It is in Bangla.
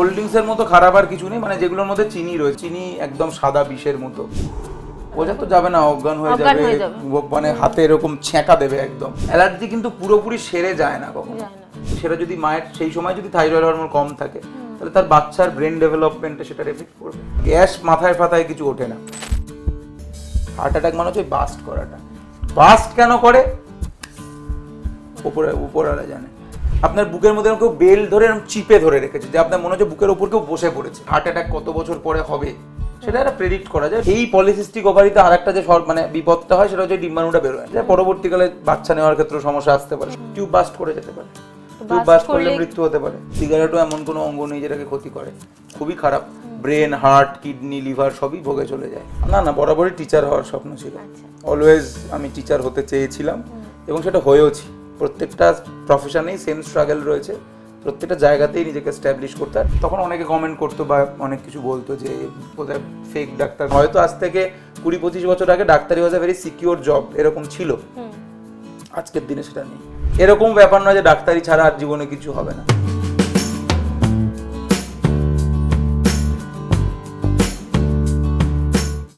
কোল্ড ড্রিঙ্কসের মতো খারাপ আর কিছু নেই মানে যেগুলোর মধ্যে চিনি রয়েছে চিনি একদম সাদা বিষের মতো। বোঝা তো যাবে না অজ্ঞান হয়ে যাবে মানে হাতে এরকম ছ্যাঁকা দেবে একদম। অ্যালার্জি কিন্তু পুরোপুরি সেরে যায় না কখনো। সেটা যদি মায়ের সেই সময় যদি থাইরয়েড হরমোন কম থাকে তাহলে তার বাচ্চার ব্রেন ডেভেলপমেন্টে সেটা এফেক্ট করবে গ্যাস মাথায় ফাথায় কিছু ওঠে না। হার্ট অ্যাটাক মানে হচ্ছে বাস্ট করাটা। বাস্ট কেন করে? উপরে উপরওয়ালা জানে। আপনার বুকের মধ্যে কেউ বেল ধরে এরকম চিপে ধরে রেখেছে যে আপনার মনে হচ্ছে বুকের উপর কেউ বসে পড়েছে। হার্ট অ্যাটাক কত বছর পরে হবে সেটা একটা প্রেডিক্ট করা যায়। এই পলিসিস্টিক ওভারিতে আরেকটা যে মানে বিপদটা হয় সেটা হচ্ছে ডিম্বাণুটা বেরোয় যে পরবর্তীকালে বাচ্চা নেওয়ার ক্ষেত্রে সমস্যা আসতে পারে। টিউব বাস্ট করে যেতে পারে। টিউব বাস্ট করলে মৃত্যু হতে পারে। সিগারেটও এমন কোনো অঙ্গ নেই যেটাকে ক্ষতি করে। খুবই খারাপ। ব্রেন হার্ট কিডনি লিভার সবই ভোগে চলে যায়। না না বরাবরই টিচার হওয়ার স্বপ্ন ছিল। আচ্ছা। অলওয়েজ আমি টিচার হতে চেয়েছিলাম এবং সেটা হয়েওছি। প্রত্যেকটা প্রফেশনেই সেম স্ট্রাগল রয়েছে। প্রত্যেকটা জায়গাতেই নিজেকে স্ট্যাবলিশ করতে হয়। তখন অনেকে কমেন্ট করতো বা অনেক কিছু বলতো যে বোধহয় ফেক ডাক্তার? হয়তো আজ থেকে কুড়ি পঁচিশ বছর আগে ডাক্তারি was a very secure job এরকম ছিল। আজকের দিনে সেটা নেই। এরকম ব্যাপার নয় যে ডাক্তারি ছাড়া আর জীবনে কিছু হবে না।